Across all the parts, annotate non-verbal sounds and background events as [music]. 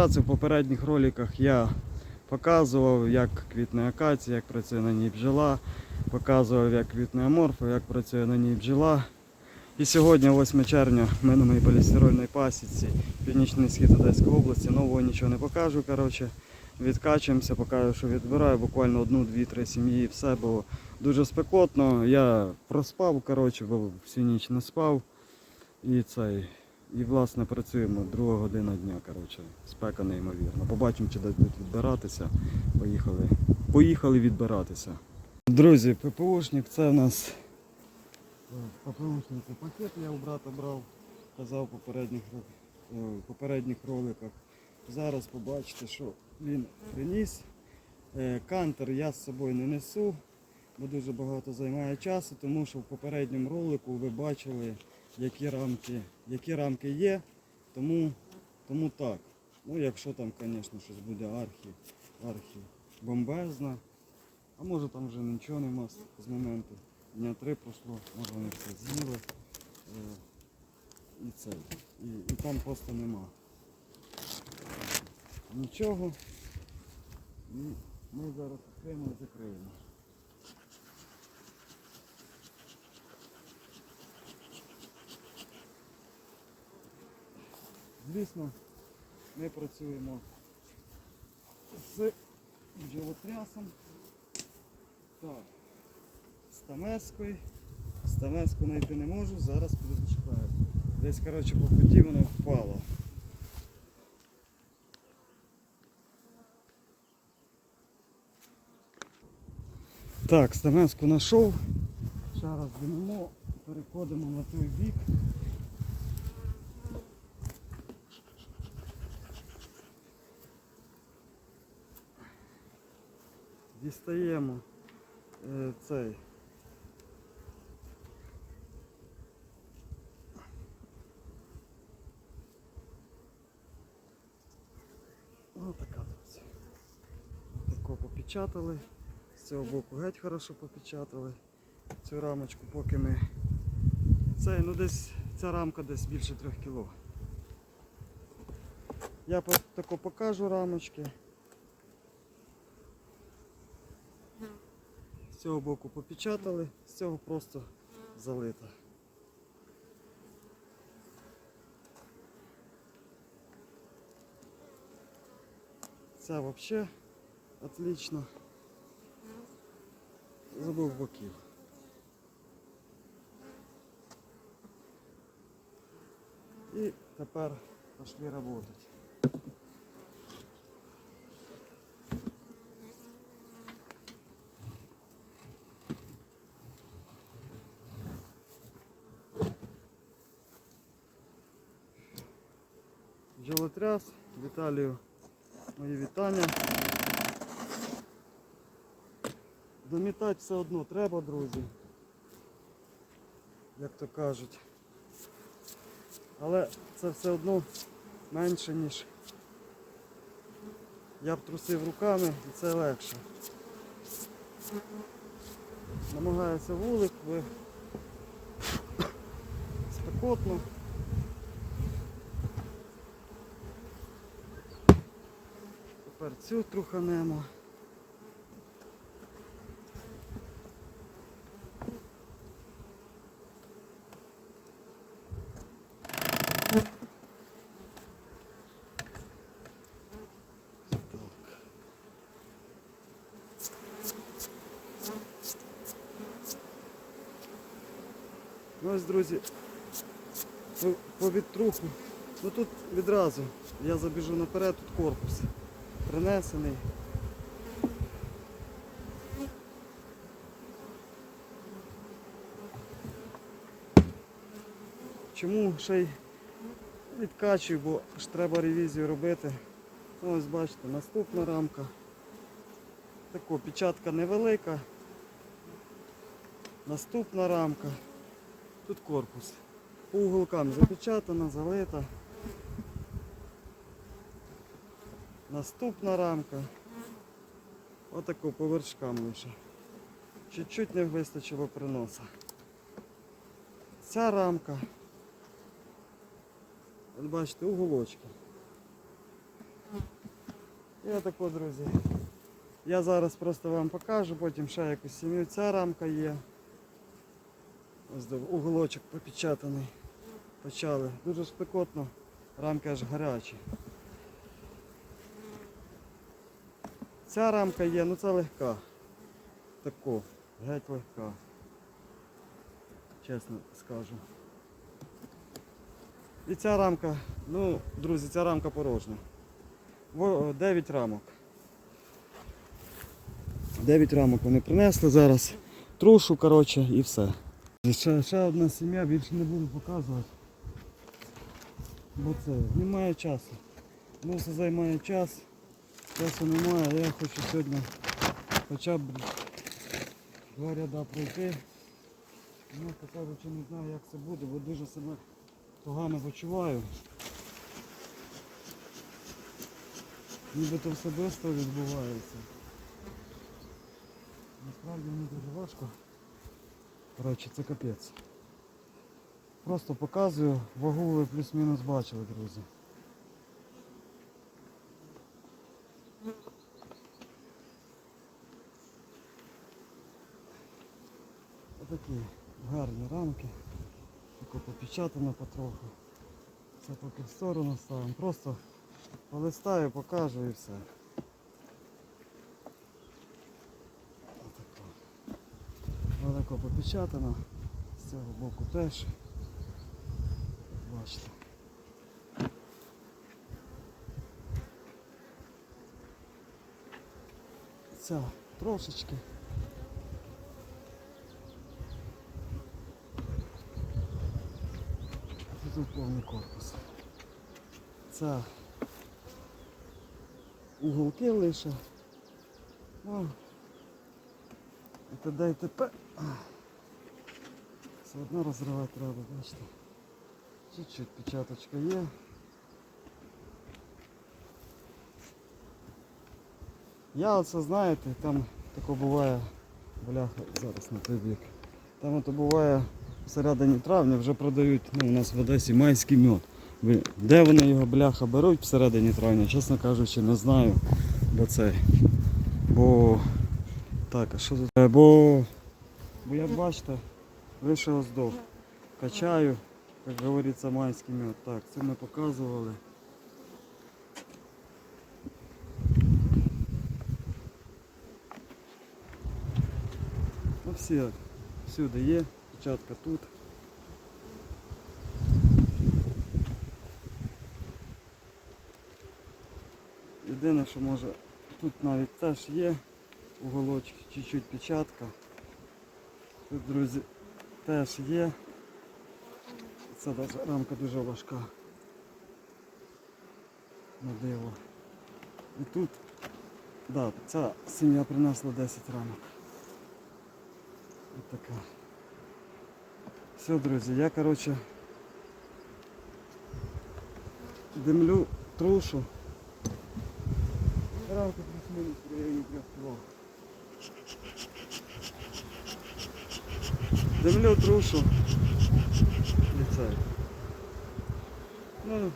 Вкратце в попередніх роликах я показував, як квітне акація, як працює на ній бджола, показував, як квітне аморфа, як працює на ній бджола. І сьогодні, 8 червня, ми на моїй полістирольній пасіці, північний схід Одеської області, нового нічого не покажу. Коротше. Відкачуємося, покажу, що відбираю буквально одну, дві, три сім'ї все, бо дуже спекотно. Я проспав, коротше, бо всю ніч не спав. І цей. І власне працюємо друга година дня. Коротше, спека неймовірна. Побачимо, чи десь будуть відбиратися. Поїхали. Поїхали відбиратися. Друзі, ППОшник це в нас ППОшник пакет я у брата брав, казав в попередніх, е, в попередніх роликах. Зараз побачите, що він приніс. Е, Кантер я з собою не несу, бо дуже багато займає часу, тому що в попередньому ролику ви бачили, які рамки, які рамки є. Тому, тому так. Ну, якщо там, звісно, щось буде архі, архі бомбезна. А може там вже нічого нема з, моменту. Дня три пройшло, може вони все з'їли. Е, і це. І, і там просто нема нічого. І ми зараз відкриємо і закриємо. Звісно, ми працюємо з бджолотрясом. Так, стамескою. Стамеску знайти не можу, зараз підшукаю. Десь, коротше, по путі воно впало. Так, Стамеску знайшов. Ще раз переходимо на той бік. Дістаємо е, цей. Ось така друзі. Тако попечатали. З цього боку геть хорошо попечатали цю рамочку, поки ми. Це, ну десь ця рамка десь більше 3 кг. Я тако покажу рамочки. З цього боку попечатали, з цього просто залито. Це взагалі отлично. Забув боків. І тепер пішли працювати. Бджолотряс, Віталію мої вітання. Домітати все одно треба, друзі. Як то кажуть. Але це все одно менше, ніж я б трусив руками і це легше. Намагаюся вулик, ви спекотно. Тепер цю труханемо. Ну ось, друзі, по відтруху. Ну тут відразу я забіжу наперед, тут корпус принесений. Чому ще й відкачую, бо ж треба ревізію робити. Ну, ось бачите, наступна рамка. Тако, печатка невелика. Наступна рамка. Тут корпус. По уголкам запечатана, залита. Наступна рамка. Отако по вершкам лише. Чуть-чуть не вистачило приноса. Ця рамка. От бачите, уголочки. І отако, друзі. Я зараз просто вам покажу, потім ще якусь сім'ю. Ця рамка є. Ось уголочок попечатаний. Почали. Дуже спекотно, рамки аж гарячі. Ця рамка є, ну це легка. Тако, геть легка. Чесно скажу. І ця рамка, ну, друзі, ця рамка порожня. 9 рамок. 9 рамок вони принесли зараз. Трушу, коротше, і все. Ще, ще одна сім'я, більше не буду показувати. Бо це немає часу. Ну все займає час. Часу немає, я хочу сьогодні хоча б два ряда пройти. Ну, кажучи, не знаю як це буде, бо дуже себе погано почуваю. Нібито все швидко відбувається. Насправді мені дуже важко. Коротше, це капець. Просто показую, вагу ви плюс-мінус бачили, друзі. Отакі гарні рамки. Тако попечатано потроху. Це поки в сторону ставимо. Просто полистаю, покажу і все. Велико попечатано. З цього боку теж. Бачите. Ця трошечки. Тут повний корпус. Це уголки лише. Ну, і т.д. і т.п. Все одно розривати треба, бачите. Чуть-чуть печаточка є. Я оце знаєте, там тако буває, бляха, зараз на той бік. Там ото буває всередині травня вже продають, ну у нас в Одесі майський мед. Де вони його бляха беруть всередині травня, чесно кажучи, не знаю. Бо це. Бо. Так, а що тут? Е, Бо. Бо як бачите, лише оздов. Качаю, як говориться, майський мед. Так, це ми показували. Ну всі, всюди є, печатка тут. Єдине, що може тут навіть теж є уголочок, чуть-чуть печатка. Тут, друзі, теж є. Це рамка дуже важка. На диво. І тут, да, ця сім'я принесла 10 рамок. Ось така. Все, друзі, я, коротше, димлю, трушу. Рамка плюс-мінус в районі 3 кг. Димлю, трушу. І це. Ну,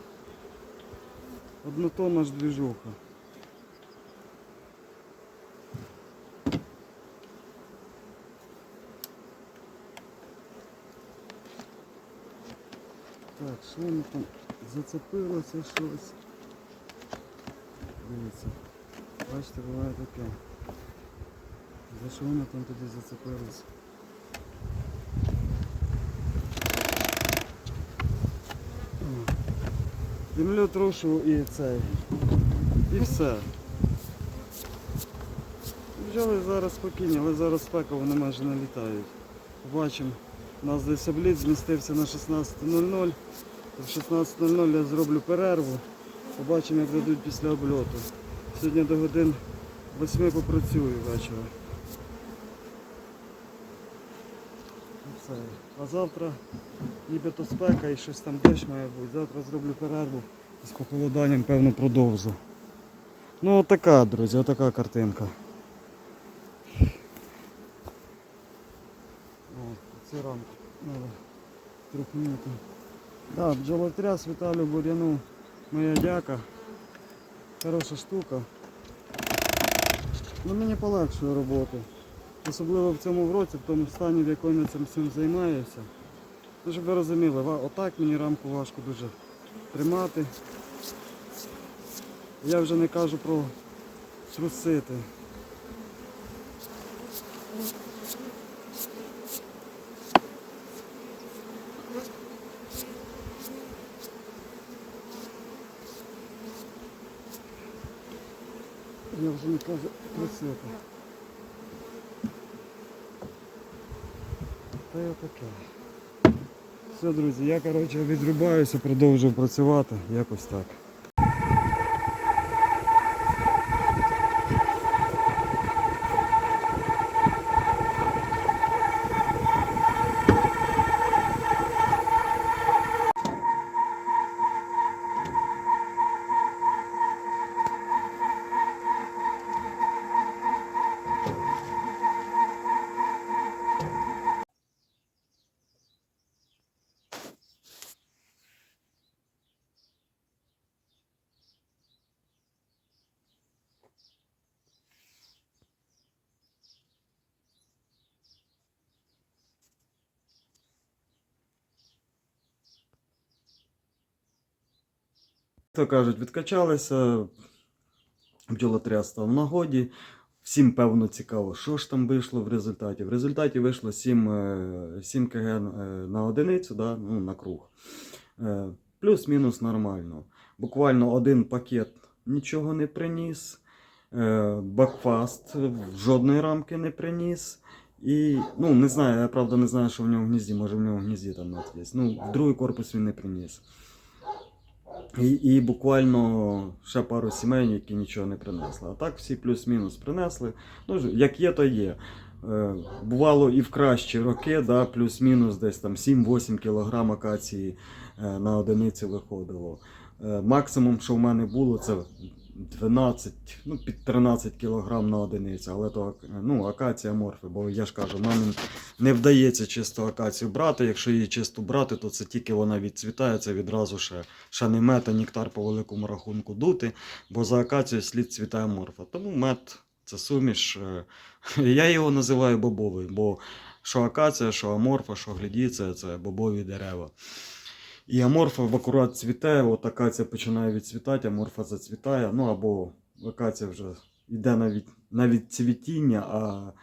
однотонна ж движуха. Так, що воно там зацепилося щось. Дивіться. Бачите, буває таке. За що воно там тоді зацепилося? Землю трушу і цей. І все. Бджоли зараз спокійні, але зараз спека вони майже не літають. Побачимо. У нас десь обліт змістився на 16.00. В 16.00 я зроблю перерву. Побачимо, як дадуть після обльоту. Сьогодні до годин 8 попрацюю вечора. А завтра нібито спека і щось там дощ має бути. Завтра зроблю перерву і з похолоданням, певно, продовжу. Ну отака, друзі, отака картинка. О, ці. Надо трухнути. Да, бджолотряс Віталію Буряну моя дяка. хороша штука. Ну, мені полегшує роботу. Особливо в цьому році, в тому стані, в якому я цим всім займаюся. Ну, щоб ви розуміли, отак мені рамку важко дуже тримати. Я вже не кажу про трусити. Я вже не кажу це. Та я таке. Все, друзі, я коротше відрубаюся, продовжую працювати. Якось так. То кажуть, відкачалися, бджолотряс став в нагоді. Всім певно цікаво, що ж там вийшло в результаті. В результаті вийшло 7, е, 7 кг е, на одиницю, да, ну, на круг. Е, Плюс-мінус нормально. Буквально один пакет нічого не приніс. Е, Бакфаст жодної рамки не приніс. І, ну, не знаю, я правда не знаю, що в нього в гнізді, може в нього в гнізді там є. Ну, другий корпус він не приніс. І, і буквально ще пару сімей, які нічого не принесли. А так всі плюс-мінус принесли. Ну, як є, то є. Е, бувало і в кращі роки, да, плюс-мінус десь там 7-8 кг акації е, на одиниці виходило. Е, максимум, що в мене було, це 12, ну, під 13 кг на одиницю. Але то ну, акація морфи, бо я ж кажу, мене не вдається чисто акацію брати. Якщо її чисто брати, то це тільки вона відцвітає, це відразу ще, ще не а нектар по великому рахунку дути, бо за акацію слід цвітає морфа. Тому мед це суміш. е, Я його називаю бобовий, бо що акація, що аморфа, що глядіця, це бобові дерева. І аморфа в акурат цвіте, от акація починає відцвітати, аморфа зацвітає, ну або акація вже йде навіть навіть цвітіння, а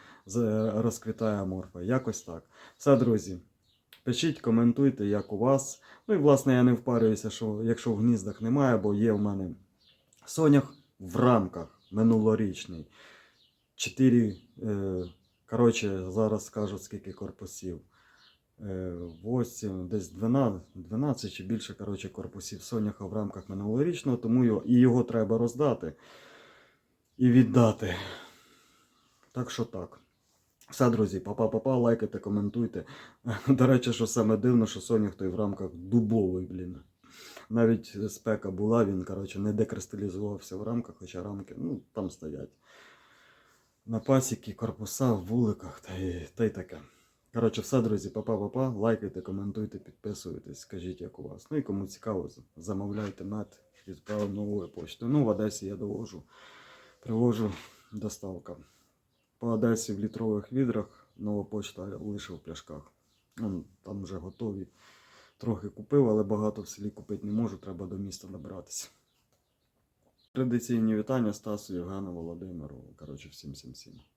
розквітає аморфа. Якось так. Все, друзі. Пишіть, коментуйте, як у вас. Ну і власне я не впарююся, що якщо в гніздах немає, бо є в мене сонях в рамках минулорічний. Чотири, е, коротше, зараз скажу скільки корпусів. Е, 8, десь 12, 12 чи більше коротше, корпусів соняха в рамках минулорічного, тому його, і його треба роздати і віддати. Так що так. Все, друзі, папа-папа, лайкайте, коментуйте. [laughs] До речі, що саме дивно, що Сонях той в рамках дубовий, блін. Навіть спека була, він, коротше, не декристалізувався в рамках, хоча рамки, ну, там стоять. На пасіки, корпуса, в вуликах та й, та й таке. Коротше, все, друзі, папа-папа, лайкайте, коментуйте, підписуйтесь, скажіть, як у вас. Ну і кому цікаво, замовляйте мед, відправив новою почтою. Ну, в Одесі я довожу, привожу доставка. По Одесі в літрових відрах, нова почта лише в пляшках. Ну, там вже готові. Трохи купив, але багато в селі купити не можу, треба до міста добиратися. Традиційні вітання Стасу, Євгену, Володимиру. Коротше, всім всім всім.